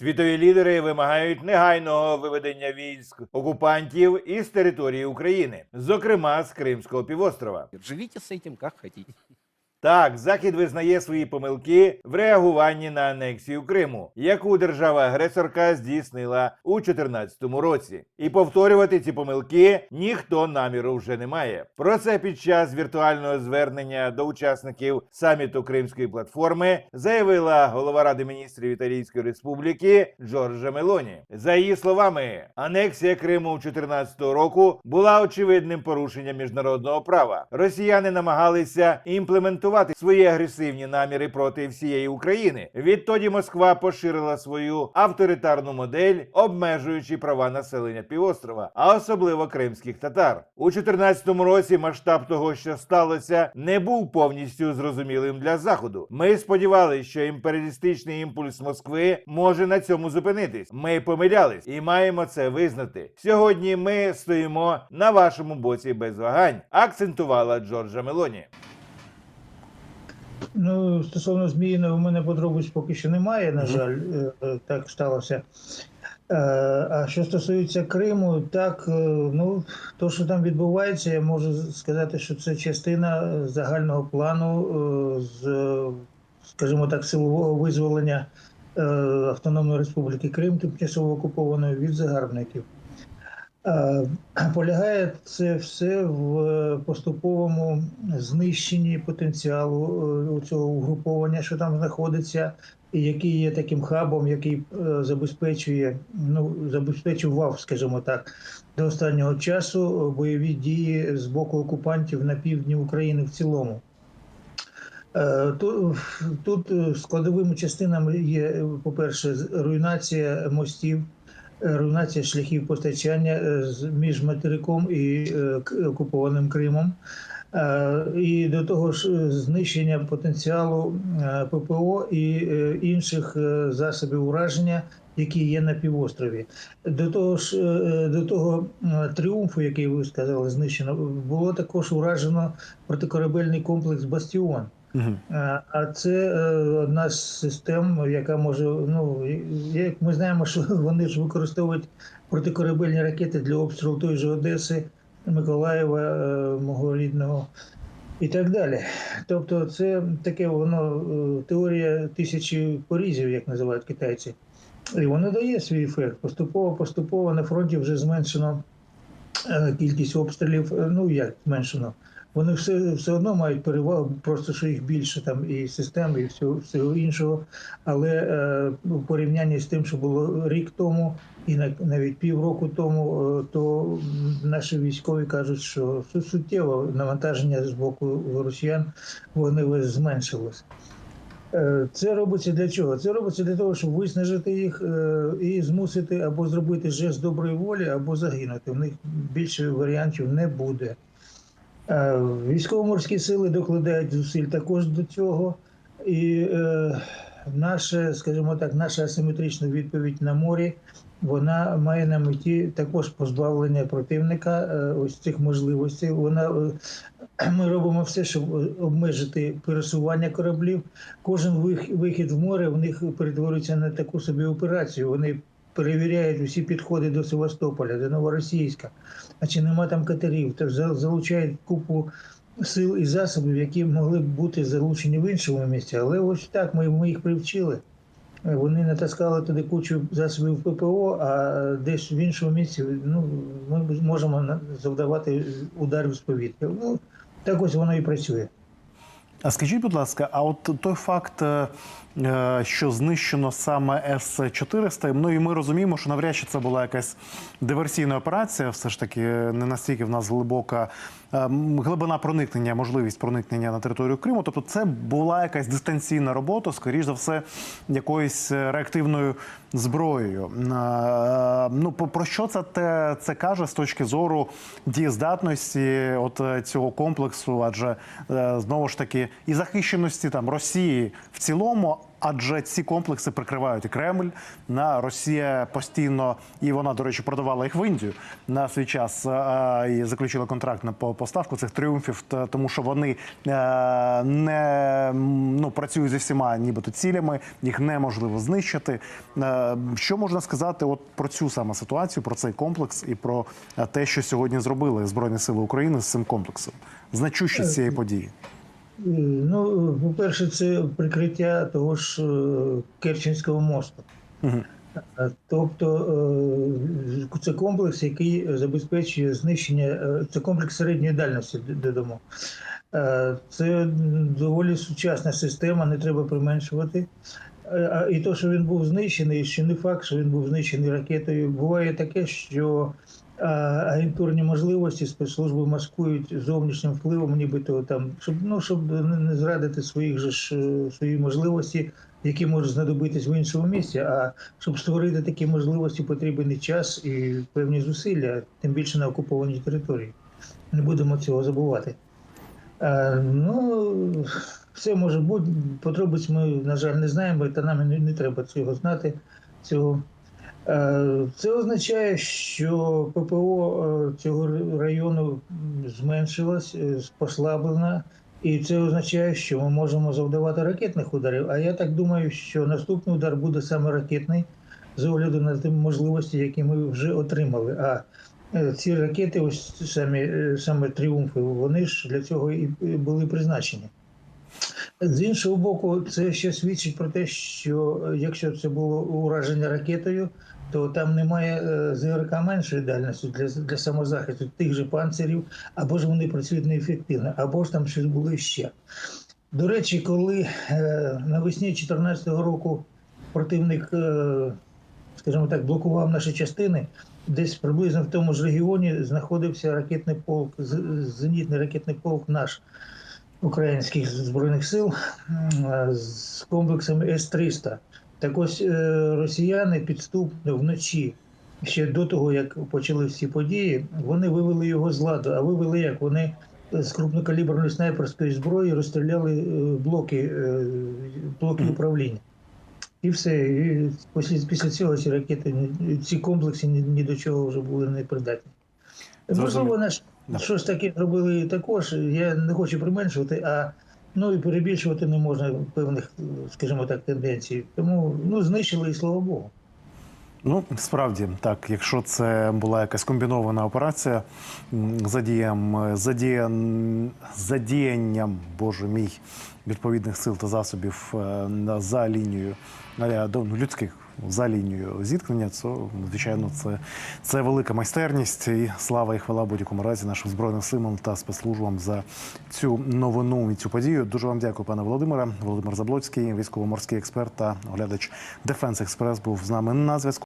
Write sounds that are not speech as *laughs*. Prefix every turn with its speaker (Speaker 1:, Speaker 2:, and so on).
Speaker 1: Світові лідери вимагають негайного виведення військ окупантів із території України, зокрема з Кримського півострова.
Speaker 2: Живіть з цим, як хотите.
Speaker 1: Так, Захід визнає свої помилки в реагуванні на анексію Криму, яку держава-агресорка здійснила у 2014 році. І повторювати ці помилки ніхто наміру вже не має. Про це під час віртуального звернення до учасників саміту Кримської платформи заявила голова Ради міністрів Італійської республіки Джорджа Мелоні. За її словами, анексія Криму 2014 року була очевидним порушенням міжнародного права. Росіяни намагалися імплементувати свої агресивні наміри проти всієї України. Відтоді Москва поширила свою авторитарну модель, обмежуючи права населення півострова, а особливо кримських татар. У 2014 році масштаб того, що сталося, не був повністю зрозумілим для заходу. Ми сподівалися, що імперіалістичний імпульс Москви може на цьому зупинитись. Ми помилялись і маємо це визнати. Сьогодні ми стоїмо на вашому боці без вагань, акцентувала Джорджа Мелоні.
Speaker 3: Ну, стосовно Зміїного, у мене подробиць поки що немає, на жаль, е, е, так сталося. Е, А що стосується Криму, так, ну, то, що там відбувається, я можу сказати, що це частина загального плану з, скажімо так, силового визволення Автономної Республіки Крим, тимчасово окупованої від загарбників. Е, *clears throat* Полягає це все в поступовому знищенні потенціалу е, цього угруповання, що там знаходиться, і який є таким хабом, який е, забезпечує, ну забезпечував, скажімо так, до останнього часу е, бойові дії з боку окупантів на півдні України в цілому. Е, Тут е, складовими частинами є, е, по-перше, руйнація мостів, е, руйнація шляхів постачання е, між материком і е, окупованим Кримом. Е, І до того ж, знищення потенціалу ППО і інших засобів ураження, які є на півострові. До того ж, до того тріумфу, який ви сказали, знищено, було також уражено протикорабельний комплекс Бастіон. Е, А це е, одна з систем, яка може, ну як ми знаємо, що *laughs* вони ж використовують протикорабельні ракети для обстрілу тої ж Одеси, Миколаєва, е, мого рідного і так далі. Тобто, це таке воно е, теорія тисячі порізів, як називають китайці. І воно дає свій ефект. Поступово, поступово на фронті вже зменшено кількість обстрілів. Ну як зменшено? Вони все, все одно мають перевагу, просто що їх більше там і систем, і всього, всього іншого. Але е, у порівнянні з тим, що було рік тому, і на- навіть півроку тому, е, то наші військові кажуть, що су- суттєво навантаження з боку росіян вогневе зменшилось. Е, Це робиться для чого? Це робиться для того, щоб виснажити їх е, і змусити або зробити жест доброї волі, або загинути. У них більше варіантів не буде. Е, Військово-морські сили докладають зусиль також до цього. І е, наша, скажімо так, наша асиметрична відповідь на морі вона має на меті також позбавлення противника е, ось цих можливостей. Вона е, *clears throat* ми робимо все, щоб обмежити пересування кораблів. Кожен вих- вихід в море в них перетворюється на таку собі операцію. Вони перевіряють усі підходи до Севастополя, до Новоросійська. А чи нема там катерів? Тож залучають купу сил і засобів, які могли б бути залучені в іншому місці. Але ось так ми, ми їх привчили. Вони натаскали туди кучу засобів ППО, а десь в іншому місці ну, ми можемо завдавати ударів з повітря. Ну, так ось воно і працює.
Speaker 4: А скажіть, будь ласка, а от той факт, е, е, що знищено саме С-400, ну і ми розуміємо, що навряд чи це була якась диверсійна операція, все ж таки не настільки в нас глибока е, глибина проникнення, можливість проникнення на територію Криму. Тобто, це була якась дистанційна робота, скоріш за все, якоюсь реактивною зброєю. Ну про що це те це каже з точки зору дієздатності от цього комплексу? Адже знову ж таки і захищеності там Росії в цілому, Адже ці комплекси прикривають і Кремль. На Росія постійно і вона, до речі, продавала їх в Індію на свій час е, і заключила контракт на поставку цих тріумфів, тому що вони е, не ну працюють зі всіма, нібито цілями, їх неможливо знищити. Е, Що можна сказати, от про цю саме ситуацію, про цей комплекс і про те, що сьогодні зробили Збройні Сили України з цим комплексом, значущість цієї події.
Speaker 3: Ну, по-перше, це прикриття того ж е, Керченського мосту. Е, Тобто е, це комплекс, який забезпечує знищення, це комплекс середньої дальності д- додамо. Е, Це доволі сучасна система, не треба применшувати. І то, що він був знищений, ще не факт, що він був знищений ракетою. Буває таке, що агентурні можливості спецслужби маскують зовнішнім впливом, нібито там, щоб ну щоб не зрадити своїх же е, свої можливості, які можуть знадобитись в іншому місці. А щоб створити такі можливості, потрібен і час і певні зусилля, тим більше на окупованій території. Не будемо цього забувати. Ну, все може бути. Подробиць ми, на жаль, не знаємо, та нам не, не треба цього знати. Цього. Е, Це означає, що ППО е, цього району зменшилось, е, послаблено, і це означає, що ми можемо завдавати ракетних ударів. А я так думаю, що наступний удар буде саме ракетний, з огляду на ті можливості, які ми вже отримали. А ці ракети, ось самі саме тріумфи, вони ж для цього і були призначені. З іншого боку, це ще свідчить про те, що е, якщо це було ураження ракетою, то там немає е, ЗРК меншої дальності для, для самозахисту тих же панцирів, або ж вони працюють неефективно, або ж там щось було ще. До речі, коли е, навесні 2014 року противник, скажімо так, блокував наші частини, десь приблизно в тому ж регіоні знаходився ракетний полк, зенітний ракетний полк наш українських збройних сил з комплексами С-300. Так ось е, росіяни підступно вночі, ще до того, як почали всі події, вони вивели його з ладу. А вивели як? Вони з крупнокаліберної снайперської зброї розстріляли е, блоки, е, блоки управління. І все. І після, після цього ці ракети, ці комплекси ні, ні до чого вже були не придатні. Можливо, наш
Speaker 4: Да.
Speaker 3: щось таке робили також. Я не хочу применшувати, а ну і перебільшувати не можна певних, скажімо так, тенденцій. Тому ну знищили і слава Богу.
Speaker 4: Ну, справді так, якщо це була якась комбінована операція м, задіям, задіян, задіянням, боже мій, відповідних сил та засобів е, на- за лінією е, до- ну, людських за лінією зіткнення, Це звичайно це, це велика майстерність. І слава і хвала будь-якому разі нашим збройним силам та спецслужбам за цю новину і цю подію. Дуже вам дякую, пане Володимире. Володимир Заблоцький, військово-морський експерт та оглядач Дефенс Експрес, був з нами на зв'язку.